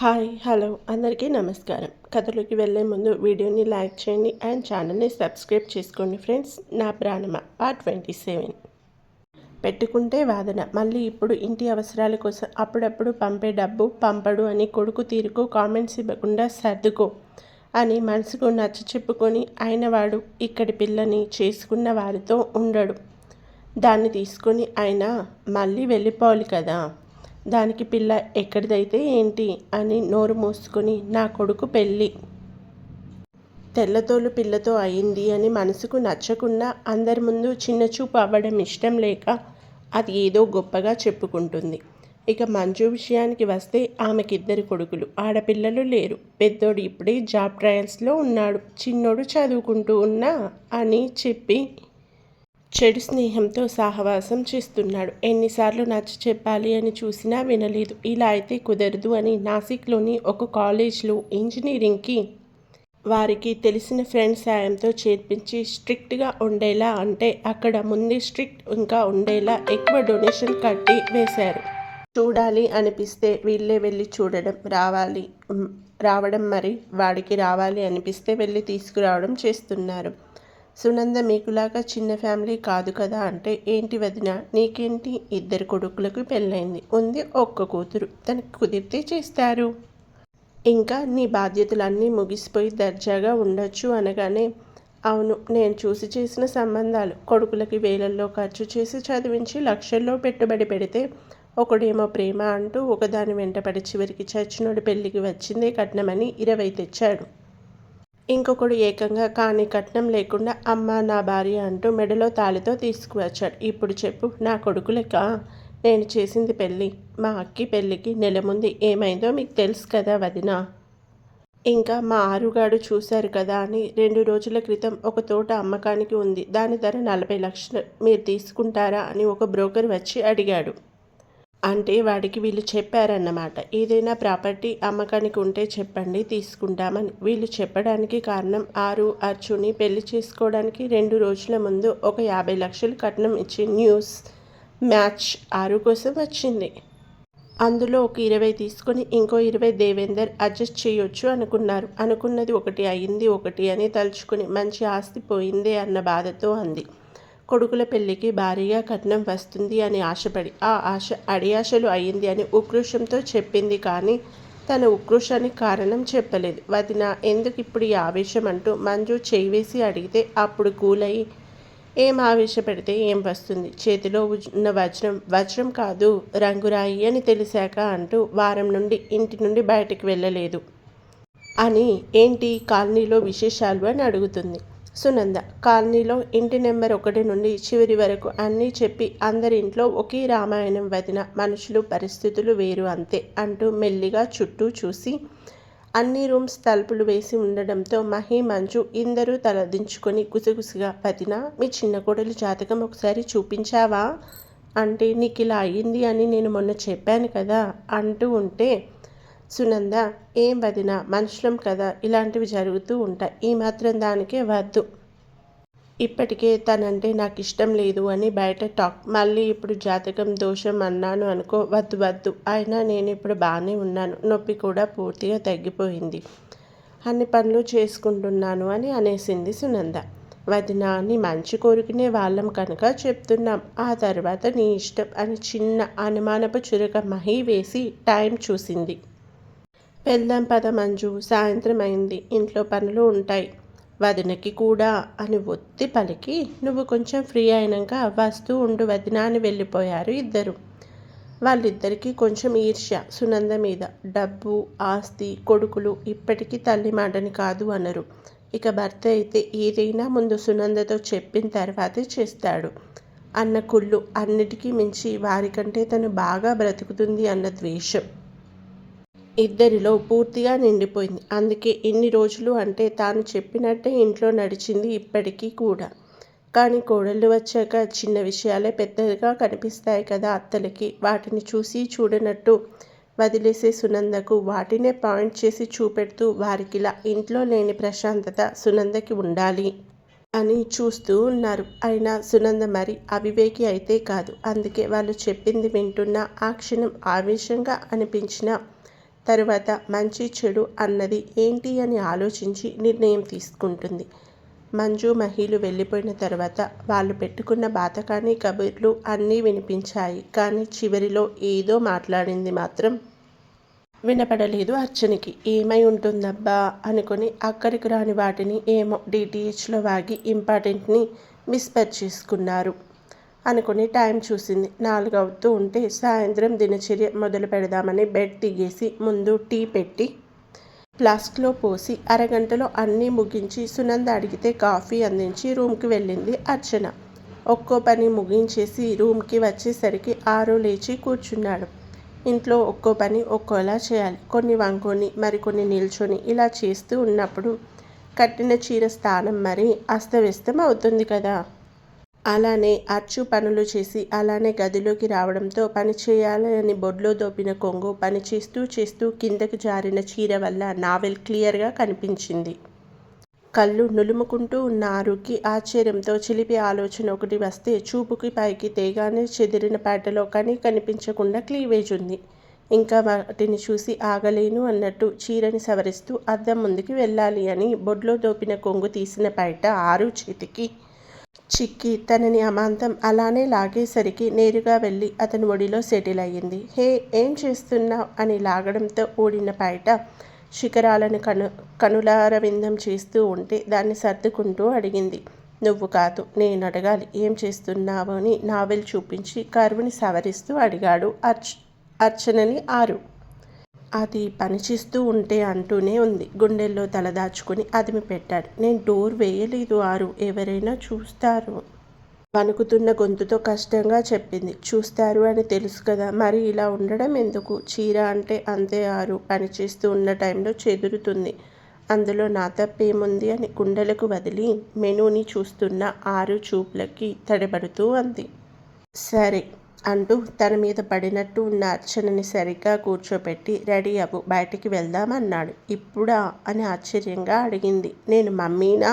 Hi hello అందరికీ నమస్కారం. కథలోకి వెళ్ళే ముందు వీడియోని లైక్ చేయండి అండ్ ఛానల్ని సబ్స్క్రైబ్ చేసుకోండి ఫ్రెండ్స్. నా ప్రాణమ పార్ట్ ట్వంటీ సెవెన్. పెట్టుకుంటే వాదన మళ్ళీ ఇప్పుడు ఇంటి అవసరాల కోసం అప్పుడప్పుడు పంపే డబ్బు పంపడు అని కొడుకు తీరుకు కామెంట్స్ ఇవ్వకుండా సర్దుకో అని మనసుకు నచ్చ చెప్పుకొని అయినవాడు ఇక్కడి పిల్లని చేసుకున్న వారితో ఉండడు. దాన్ని తీసుకొని ఆయన మళ్ళీ వెళ్ళిపోవాలి కదా. దానికి పిల్ల ఎక్కడిదైతే ఏంటి అని నోరు మూసుకొని నా కొడుకు పెళ్ళి. తెల్లతోలు పిల్లతో అయింది అని మనసుకు నచ్చకుండా అందరి ముందు చిన్నచూపు అవ్వడం ఇష్టం లేక అది ఏదో గొప్పగా చెప్పుకుంటుంది. ఇక మంజు విషయానికి వస్తే ఆమెకిద్దరు కొడుకులు. ఆడపిల్లలు లేరు. పెద్దోడు ఇప్పుడే జాబ్ ట్రయల్స్లో ఉన్నాడు. చిన్నోడు చదువుకుంటూ ఉన్నా అని చెప్పి చెడు స్నేహంతో సహవాసం చేస్తున్నాడు. ఎన్నిసార్లు నచ్చ చెప్పాలి అని చూసినా వినలేదు. ఇలా అయితే కుదరదు అని నాసిక్లోని ఒక కాలేజ్లో ఇంజనీరింగ్కి వారికి తెలిసిన ఫ్రెండ్ సాయంతో చేర్పించి స్ట్రిక్ట్గా ఉండేలా అంటే అక్కడ ముందే స్ట్రిక్ట్ ఇంకా ఉండేలా ఎక్కువ డొనేషన్ కట్టి వేశారు. చూడాలి అనిపిస్తే వీళ్ళే వెళ్ళి చూడడం రావాలి రావడం మరి వాడికి రావాలి అనిపిస్తే వెళ్ళి తీసుకురావడం చేస్తున్నారు. సునంద మీకులాగా చిన్న ఫ్యామిలీ కాదు కదా అంటే ఏంటి వదిన? నీకేంటి? ఇద్దరు కొడుకులకు పెళ్ళైంది ఉంది ఒక్క కూతురు. తనకు కుదిరితే చేస్తారు. ఇంకా నీ బాధ్యతలన్నీ ముగిసిపోయి దర్జాగా ఉండొచ్చు అనగానే అవును నేను చూసి చేసిన సంబంధాలు. కొడుకులకి వేలల్లో ఖర్చు చేసి చదివించి లక్షల్లో పెట్టుబడి పెడితే ఒకడేమో ప్రేమ అంటూ ఒకదాని వెంటపడి చివరికి చచ్చినోడి పెళ్ళికి వచ్చిందే కట్నమని ఇరవై తెచ్చాడు. ఇంకొకడు ఏకంగా కానీ కట్నం లేకుండా అమ్మ నా భార్య అంటూ మెడలో తాళితో తీసుకువచ్చాడు. ఇప్పుడు చెప్పు నా కొడుకు లెక్క నేను చేసింది పెళ్ళి. మా అక్కి పెళ్ళికి నెల ముందు ఏమైందో మీకు తెలుసు కదా వదిన. ఇంకా మా ఆరుగాడు చూశారు కదా అని రెండు రోజుల క్రితం ఒక తోట అమ్మకానికి ఉంది. దాని ధర నలభై లక్షలు. మీరు తీసుకుంటారా అని ఒక బ్రోకర్ వచ్చి అడిగాడు. అంటే వాడికి వీళ్ళు చెప్పారన్నమాట. ఏదైనా ప్రాపర్టీ అమ్మకానికి ఉంటే చెప్పండి తీసుకుంటామని. వీళ్ళు చెప్పడానికి కారణం ఆరు అర్చుని పెళ్ళి చేసుకోవడానికి రెండు రోజుల ముందు ఒక యాభై లక్షలు కట్నం ఇచ్చి న్యూస్ మ్యాచ్ ఆరు కోసం వచ్చింది. అందులో ఒక ఇరవై తీసుకొని ఇంకో ఇరవై దేవేందర్ అడ్జస్ట్ చేయొచ్చు అనుకున్నారు. అనుకున్నది ఒకటి అయింది ఒకటి అని తలుచుకుని మంచి ఆస్తి పోయిందే అన్న బాధతో అంది. కొడుకుల పెళ్ళికి భారీగా కట్నం వస్తుంది అని ఆశపడి ఆ ఆశ అడియాశలు అయ్యింది అని ఉక్రోషంతో చెప్పింది కానీ తన ఉక్రోషానికి కారణం చెప్పలేదు. వదిన ఎందుకు ఇప్పుడు ఈ ఆవేశం? అంటూ మంజు చేయివేసి అడిగితే అప్పుడు కూలయి ఏం ఆవేశపెడితే ఏం వస్తుంది? చేతిలో ఉన్న వజ్రం వజ్రం కాదు రంగురాయి అని తెలిసాక అంటూ వారం నుండి ఇంటి నుండి బయటకు వెళ్ళలేదు. అని ఏంటి కాలనీలో విశేషాలు? అని అడుగుతుంది. సునంద. కాలనీలో ఇంటి నెంబర్ ఒకటి నుండి చివరి వరకు అన్నీ చెప్పి అందరింట్లో ఒకే రామాయణం వదిన మనుషులు పరిస్థితులు వేరు అంతే అంటూ మెల్లిగా చుట్టూ చూసి అన్ని రూమ్స్ తలుపులు వేసి ఉండడంతో మహి మంజు ఇందరూ తలదించుకొని గుసగుసగా వదిన మీ చిన్న కోడలు జాతకం ఒకసారి చూపించావా? అంటే నీకు ఇలా అయ్యింది అని నేను మొన్న చెప్పాను కదా అంటూ ఉంటే సునంద ఏం వదిన మనుషులం కదా ఇలాంటివి జరుగుతూ ఉంటాయి. ఈ మాత్రం దానికే వద్దు. ఇప్పటికే తనంటే నాకు ఇష్టం లేదు అని బయట టాక్. మళ్ళీ ఇప్పుడు జాతకం దోషం అన్నాను అనుకో వద్దు వద్దు. అయినా నేను ఇప్పుడు బాగానే ఉన్నాను. నొప్పి కూడా పూర్తిగా తగ్గిపోయింది. అన్ని పనులు చేసుకుంటున్నాను అని అనేసింది సునంద. వదిన నీ మంచి కోరుకునే వాళ్ళం కనుక చెప్తున్నాం. ఆ తర్వాత నీ ఇష్టం అని చిన్న అనుమానపు చురక మహి వేసి టైం చూసింది. వెళ్దాం పద మంజు సాయంత్రం అయింది ఇంట్లో పనులు ఉంటాయి. వదినకి కూడా అని ఒత్తి పలికి నువ్వు కొంచెం ఫ్రీ అయినాక వస్తూ ఉండు వదిన అని వెళ్ళిపోయారు ఇద్దరు. వాళ్ళిద్దరికీ కొంచెం ఈర్ష్య సునంద మీద. డబ్బు ఆస్తి కొడుకులు ఇప్పటికీ తల్లి మాటని కాదు అనరు. ఇక భర్త అయితే ఏదైనా ముందు సునందతో చెప్పిన తర్వాతే చేస్తాడు. అన్న కుళ్ళు అన్నిటికీ మించి వారికంటే తను బాగా బ్రతుకుతుంది అన్న ద్వేషం. ఇద్దరిలో పూర్తిగా నిండిపోయింది. అందుకే ఇన్ని రోజులు అంటే తాను చెప్పినట్టే ఇంట్లో నడిచింది ఇప్పటికీ కూడా. కానీ కోడళ్ళు వచ్చాక చిన్న విషయాలే పెద్దగా కనిపిస్తాయి కదా అత్తలకి. వాటిని చూసి చూడనట్టు వదిలేసే సునందకు వాటినే పాయింట్ చేసి చూపెడుతూ వారికిలా ఇంట్లో లేని ప్రశాంతత సునందకి ఉండాలి అని చూస్తూ ఉన్నారు. అయినా సునంద మరి అవివేకి అయితే కాదు. అందుకే వాళ్ళు చెప్పింది వింటున్న ఆ క్షణం ఆవేశంగా అనిపించిన తరువాత మంచి చెడు అన్నది ఏంటి అని ఆలోచించి నిర్ణయం తీసుకుంటుంది. మంజు మహిలు వెళ్ళిపోయిన తర్వాత వాళ్ళు పెట్టుకున్న బాతకాని కబుర్లు అన్నీ వినిపించాయి. కానీ చివరిలో ఏదో మాట్లాడింది మాత్రం వినపడలేదు అర్చనకి. ఏమై ఉంటుందబ్బా అనుకుని అక్కడికి రాని వాటిని ఏమో డిటిహెచ్లో వాగి ఇంపార్టెంట్ని మిస్పర్ చేసుకున్నారు. అనుకుని టైం చూసింది. నాలుగు అవుతూ ఉంటే సాయంత్రం దినచర్య మొదలు పెడదామని బెడ్ దిగేసి ముందు టీ పెట్టి ఫ్లాస్క్లో పోసి అరగంటలో అన్నీ ముగించి సునంద అడిగితే కాఫీ అందించి రూమ్కి వెళ్ళింది అర్చన. ఒక్కో పని ముగించేసి రూమ్కి వచ్చేసరికి ఆరు లేచి కూర్చున్నాడు. ఇంట్లో ఒక్కో పని ఒక్కోలా చేయాలి. కొన్ని వంకొని మరికొన్ని నిల్చొని ఇలా చేస్తూ ఉన్నప్పుడు కట్టిన చీర స్థానం మరి అస్తవ్యస్తం అవుతుంది కదా. అలానే అచ్చు పనులు చేసి అలానే గదిలోకి రావడంతో పని చేయాలని బొడ్లో దోపిన కొంగు పని చేస్తూ చేస్తూ కిందకి జారిన చీర వల్ల నావెల్ క్లియర్గా కనిపించింది. కళ్ళు నులుముకుంటూ ఉన్న ఆరుకి ఆశ్చర్యంతో చిలిపి ఆలోచన ఒకటి వస్తే చూపుకి పైకి తేగానే చెదిరిన పేటలో కానీ కనిపించకుండా క్లీవేజ్ ఉంది. ఇంకా వాటిని చూసి ఆగలేను అన్నట్టు చీరని సవరిస్తూ అద్దం ముందుకి వెళ్ళాలి అని బొడ్లో దోపిన కొంగు తీసిన బయట ఆరు చేతికి చిక్కి తనని అమాంతం అలానే లాగేసరికి నేరుగా వెళ్ళి అతని ఒడిలో సెటిల్ అయ్యింది. హే ఏం చేస్తున్నావు? అని లాగడంతో ఊడిన బయట శిఖరాలను కను కనులారవిందం చేస్తూ ఉంటే దాన్ని సర్దుకుంటూ అడిగింది. నువ్వు కాదు నేను అడగాలి. ఏం చేస్తున్నావు అని నావెల్ చూపించి కరువుని సవరిస్తూ అడిగాడు. అర్చ్ అర్చనని ఆరు. అది పనిచేస్తూ ఉంటే అంటూనే ఉంది. గుండెల్లో తలదాచుకుని అదిమి పెట్టాడు. నేను డోర్ వేయలేదు ఆరు. ఎవరైనా చూస్తారు. వణుకుతున్న గొంతుతో కష్టంగా చెప్పింది. చూస్తారు అని తెలుసు కదా. మరి ఇలా ఉండడం ఎందుకు? చీర అంటే అంతే ఆరు. పనిచేస్తూ ఉన్న టైంలో చెదురుతుంది. అందులో నా తప్పేముంది అని గుండెలకు వదిలి మెనూని చూస్తున్న ఆరు చూపులకి తడబడుతూ అంది. సరే. అంటూ తన మీద పడినట్టు ఉన్న అర్చనని సరిగ్గా కూర్చోపెట్టి రెడీ అవ్వు బయటికి వెళ్దామన్నాడు ఇప్పుడా? అని ఆశ్చర్యంగా అడిగింది. నేను మమ్మీనా?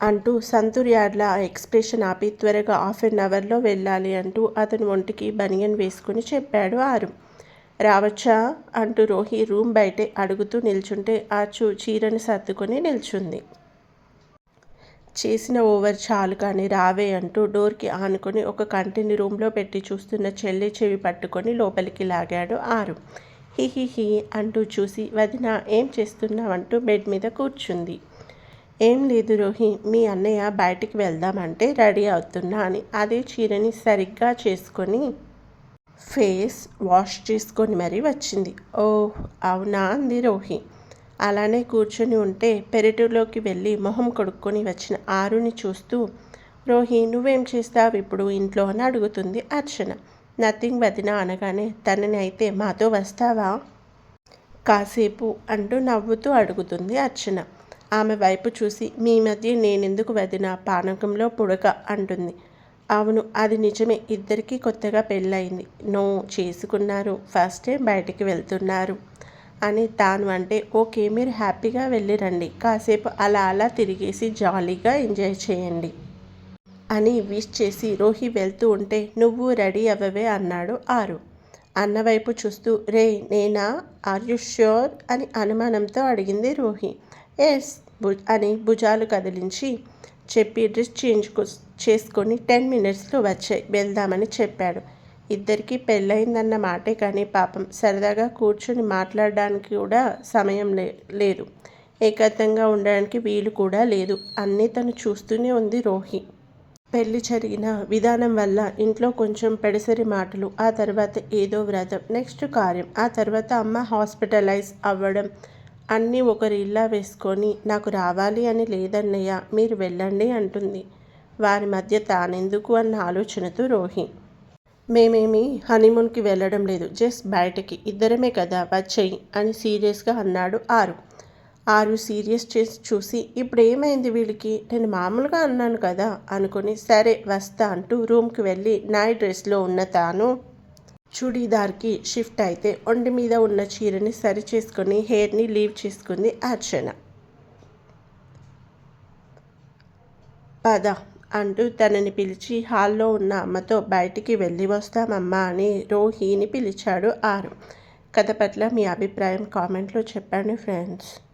అంటూ సంతూర్ యార్డ్ల ఎక్స్ప్రెషన్ ఆపి త్వరగా హాఫ్ అన్ అవర్లో వెళ్ళాలి అంటూ అతను ఒంటికి బనియన్ వేసుకుని చెప్పాడు ఆరు. రావచ్చా? అంటూ రోహి రూమ్ బయటే అడుగుతూ నిల్చుంటే ఆచు చీరని సర్దుకొని నిల్చుంది. చేసిన ఓవర్ చాలు కానీ రావే అంటూ డోర్కి ఆనుకొని ఒక కంటిని రూమ్లో పెట్టి చూస్తున్న చెల్లి చెవి పట్టుకొని లోపలికి లాగాడు ఆరు. హి హి హి అంటూ చూసి వదిన ఏం చేస్తున్నావంటూ బెడ్ మీద కూర్చుంది. ఏం లేదు రోహి మీ అన్నయ్య బయటికి వెళ్దామంటే రెడీ అవుతున్నా అని. అదే చీరని సరిగ్గా చేసుకొని ఫేస్ వాష్ చేసుకొని మరీ వచ్చింది. ఓ అవునా అంది రోహి. అలానే కూర్చొని ఉంటే పెరటిలోకి వెళ్ళి మొహం కొడుక్కొని వచ్చిన ఆరుని చూస్తూ రోహి నువ్వేం చేస్తావు ఇప్పుడు ఇంట్లో? అని అడుగుతుంది అర్చన. నథింగ్ వదిన అనగానే తనని అయితే మాతో వస్తావా? కాసేపు అంటూ నవ్వుతూ అడుగుతుంది అర్చన. ఆమె వైపు చూసి మీ మధ్య నేనెందుకు వదిన? పానకంలో పుడక అంటుంది. అవును అది నిజమే. ఇద్దరికీ కొత్తగా పెళ్ళయింది. నో చేసుకున్నారు. ఫస్ట్ టైం బయటికి వెళ్తున్నారు. అని తాను అంటే ఓకే మీరు హ్యాపీగా వెళ్ళిరండి. కాసేపు అలా అలా తిరిగేసి జాలీగా ఎంజాయ్ చేయండి అని విష్ చేసి రోహి వెళ్తూ ఉంటే నువ్వు రెడీ అవ్వవే అన్నాడు ఆరు. అన్నవైపు చూస్తూ రే నేనా? Are you sure? అని అనుమానంతో అడిగింది రోహి. ఎస్ భు అని భుజాలు కదిలించి చెప్పి డ్రెస్ చేంజ్ చేసుకొని టెన్ మినిట్స్లో వచ్చాయి. వెళ్దామని చెప్పాడు. ఇద్దరికీ పెళ్ళయిందన్న మాటే కానీ పాపం సరదాగా కూర్చొని మాట్లాడడానికి కూడా సమయం లే లేదు. ఏకత్వంగా ఉండడానికి వీలు కూడా లేదు. అన్నీ తను చూస్తూనే ఉంది రోహి. పెళ్ళి జరిగిన విధానం వల్ల ఇంట్లో కొంచెం పెడసరి మాటలు ఆ తర్వాత ఏదో వ్రతం నెక్స్ట్ కార్యం ఆ తర్వాత అమ్మ హాస్పిటలైజ్ అవ్వడం అన్నీ ఒకరి ఇల్లా వేసుకొని నాకు రావాలి అని లేదన్నయ్య మీరు వెళ్ళండి అంటుంది. వారి మధ్య తానెందుకు అన్న ఆలోచనతో రోహి. మేమేమి హనీమూన్కి వెళ్ళడం లేదు. జస్ట్ బయటకి. ఇద్దరమే కదా వచ్చేయి అని సీరియస్గా అన్నాడు ఆరు. ఆరు సీరియస్ చేసి చూసి ఇప్పుడు ఏమైంది వీళ్ళకి? నేను మామూలుగా అన్నాను కదా అనుకుని సరే వస్తా అంటూ రూమ్కి వెళ్ళి నైట్ డ్రెస్లో ఉన్న తాను చుడీదార్కి షిఫ్ట్ అయితే ఒంటి మీద ఉన్న చీరని సరి చేసుకొని హెయిర్ని లీవ్ చేసుకుంది అర్చన. పద. అంటూ తనని పిలిచి హాల్లో ఉన్న అమ్మతో బయటికి వెళ్ళి వస్తామమ్మా అని రోహిని పిలిచాడు ఆరు. కథ పట్ల మీ అభిప్రాయం కామెంట్లో చెప్పండి ఫ్రెండ్స్.